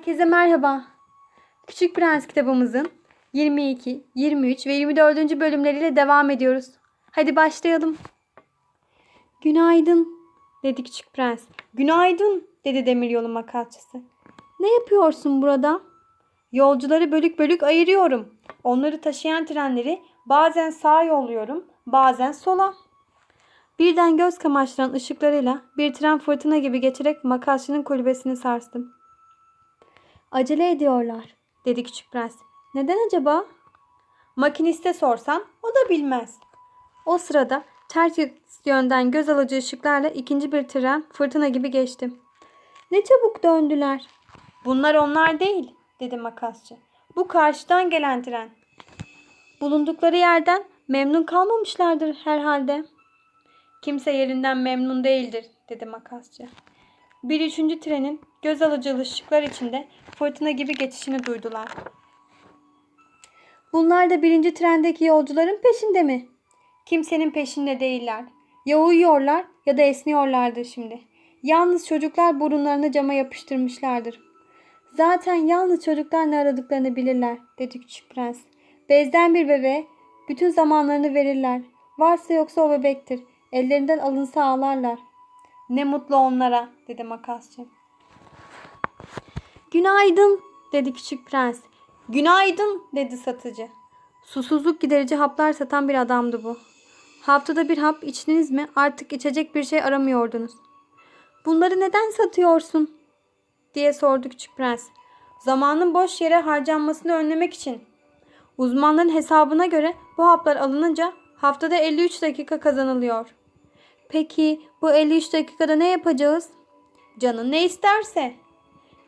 Herkese merhaba. Küçük Prens kitabımızın 22, 23 ve 24. bölümleriyle devam ediyoruz. Hadi başlayalım. Günaydın dedi Küçük Prens. Günaydın dedi demiryolu makasçısı. Ne yapıyorsun burada? Yolcuları bölük bölük ayırıyorum. Onları taşıyan trenleri bazen sağa yolluyorum, bazen sola. Birden göz kamaştıran ışıklarıyla bir tren fırtına gibi geçerek makasçının kulübesini sarstım. Acele ediyorlar, dedi küçük prens. Neden acaba? Makiniste sorsan o da bilmez. O sırada ters yönden göz alıcı ışıklarla ikinci bir tren fırtına gibi geçti. Ne çabuk döndüler. Bunlar onlar değil, dedi makasçı. Bu karşıdan gelen tren. Bulundukları yerden memnun kalmamışlardır herhalde. Kimse yerinden memnun değildir, dedi makasçı. Bir üçüncü trenin göz alıcı ışıklar içinde fırtına gibi geçişini duydular. Bunlar da birinci trendeki yolcuların peşinde mi? Kimsenin peşinde değiller. Ya uyuyorlar ya da esniyorlardır şimdi. Yalnız çocuklar burunlarını cama yapıştırmışlardır. Zaten yalnız çocuklar ne aradıklarını bilirler, dedi küçük prens. Bezden bir bebeğe bütün zamanlarını verirler. Varsa yoksa o bebektir. Ellerinden alınsa ağlarlar. Ne mutlu onlara, dedi makasçı. Günaydın, dedi küçük prens. Günaydın, dedi satıcı. Susuzluk giderici haplar satan bir adamdı bu. Haftada bir hap içtiniz mi artık içecek bir şey aramıyordunuz. Bunları neden satıyorsun? diye sordu küçük prens. Zamanın boş yere harcanmasını önlemek için. Uzmanların hesabına göre bu haplar alınınca haftada 53 dakika kazanılıyor. Peki bu 53 dakikada ne yapacağız? Canın ne isterse.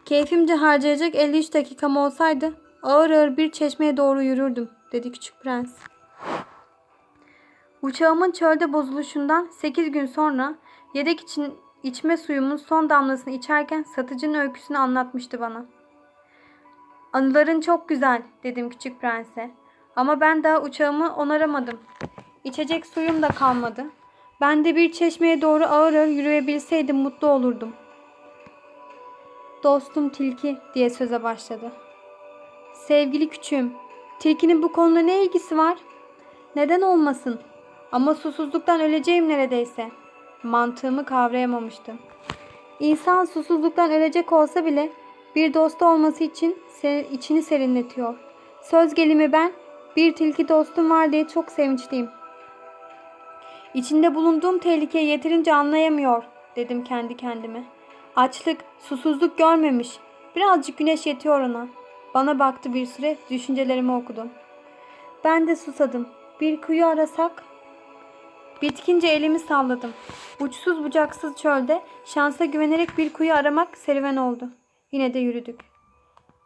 Keyfimce harcayacak 53 dakikam olsaydı ağır ağır bir çeşmeye doğru yürürdüm dedi küçük prens. Uçağımın çölde bozuluşundan 8 gün sonra yedek için içme suyumun son damlasını içerken satıcının öyküsünü anlatmıştı bana. Anıların çok güzel dedim küçük prense. Ama ben daha uçağımı onaramadım. İçecek suyum da kalmadı. Ben de bir çeşmeye doğru ağır ağır yürüyebilseydim mutlu olurdum. Dostum tilki diye söze başladı. Sevgili küçüğüm, tilkinin bu konuda ne ilgisi var? Neden olmasın? Ama susuzluktan öleceğim neredeyse. Mantığımı kavrayamamıştım. İnsan susuzluktan ölecek olsa bile bir dostu olması için içini serinletiyor. Söz gelimi ben bir tilki dostum var diye çok sevinçliyim. İçinde bulunduğum tehlikeyi yeterince anlayamıyor dedim kendi kendime. Açlık, susuzluk görmemiş. Birazcık güneş yetiyor ona. Bana baktı bir süre, düşüncelerimi okudum. Ben de susadım. Bir kuyu arasak? Bitkince elimi salladım. Uçsuz bucaksız çölde şansa güvenerek bir kuyu aramak serüven oldu. Yine de yürüdük.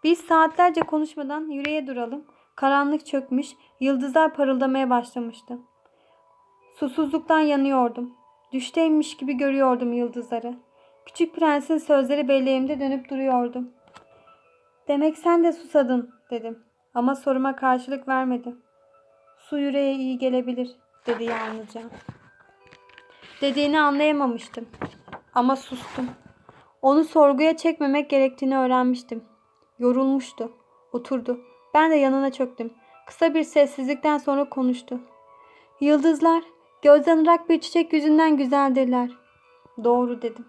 Biz saatlerce konuşmadan yüreğe duralım. Karanlık çökmüş, yıldızlar parıldamaya başlamıştı. Susuzluktan yanıyordum. Düşteymiş gibi görüyordum yıldızları. Küçük prensin sözleri belleğimde dönüp duruyordu. Demek sen de susadın dedim. Ama soruma karşılık vermedi. Su yüreğe iyi gelebilir dedi yalnızca. Dediğini anlayamamıştım. Ama sustum. Onu sorguya çekmemek gerektiğini öğrenmiştim. Yorulmuştu. Oturdu. Ben de yanına çöktüm. Kısa bir sessizlikten sonra konuştu. Yıldızlar gözden ırak bir çiçek yüzünden güzeldirler. Doğru dedim.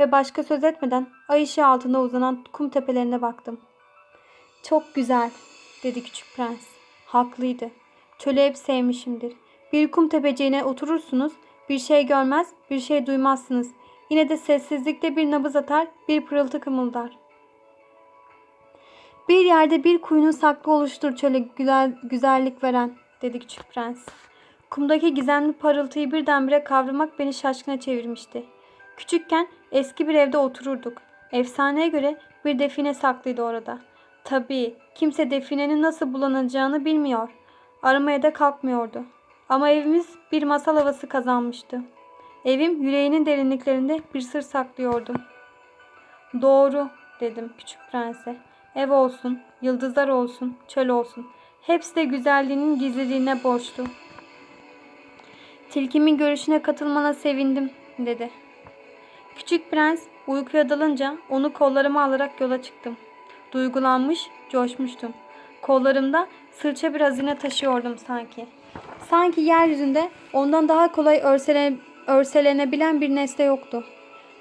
Ve başka söz etmeden ay ışığı altında uzanan kum tepelerine baktım. Çok güzel dedi küçük prens. Haklıydı. Çölü hep sevmişimdir. Bir kum tepeciğine oturursunuz, bir şey görmez, bir şey duymazsınız. Yine de sessizlikte bir nabız atar, bir pırıltı kımıldar. Bir yerde bir kuyunun saklı oluştur çöle güzel, güzellik veren, dedi küçük prens. Kumdaki gizemli parıltıyı birdenbire kavramak beni şaşkına çevirmişti. Küçükken eski bir evde otururduk. Efsaneye göre bir define saklıydı orada. Tabii kimse definenin nasıl bulanacağını bilmiyor. Aramaya da kalkmıyordu. Ama evimiz bir masal havası kazanmıştı. Evim yüreğinin derinliklerinde bir sır saklıyordu. Doğru dedim küçük prense. Ev olsun, yıldızlar olsun, çöl olsun. Hepsi de güzelliğinin gizliliğine borçlu. Tilkimin görüşüne katılmana sevindim dedi. Küçük prens uykuya dalınca onu kollarıma alarak yola çıktım. Duygulanmış, coşmuştum. Kollarımda sırça bir hazine taşıyordum sanki. Sanki yeryüzünde ondan daha kolay örsele, örselenebilen bir nesne yoktu.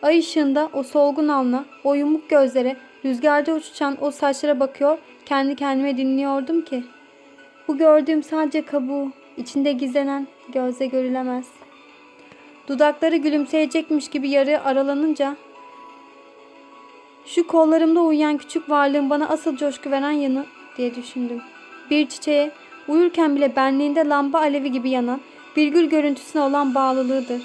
Ay ışığında o solgun alnına, o yumuk gözlere, rüzgarda uçuşan o saçlara bakıyor, kendi kendime dinliyordum ki. Bu gördüğüm sadece kabuğu, içinde gizlenen, gözle görülemez. Dudakları gülümseyecekmiş gibi yarı aralanınca şu kollarımda uyuyan küçük varlığın bana asıl coşku veren yanı diye düşündüm. Bir çiçeğe uyurken bile benliğinde lamba alevi gibi yanan bir gül görüntüsüne olan bağlılığıdır.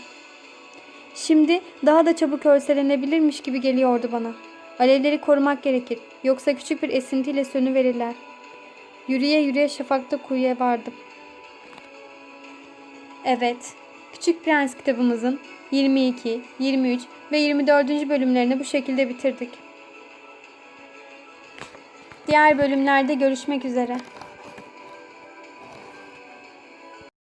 Şimdi daha da çabuk örselenebilirmiş gibi geliyordu bana. Alevleri korumak gerekir. Yoksa küçük bir esintiyle sönüverirler. Yürüye yürüye şafakta kuyuya vardım. Evet, Küçük Prens kitabımızın 22, 23 ve 24. bölümlerini bu şekilde bitirdik. Diğer bölümlerde görüşmek üzere.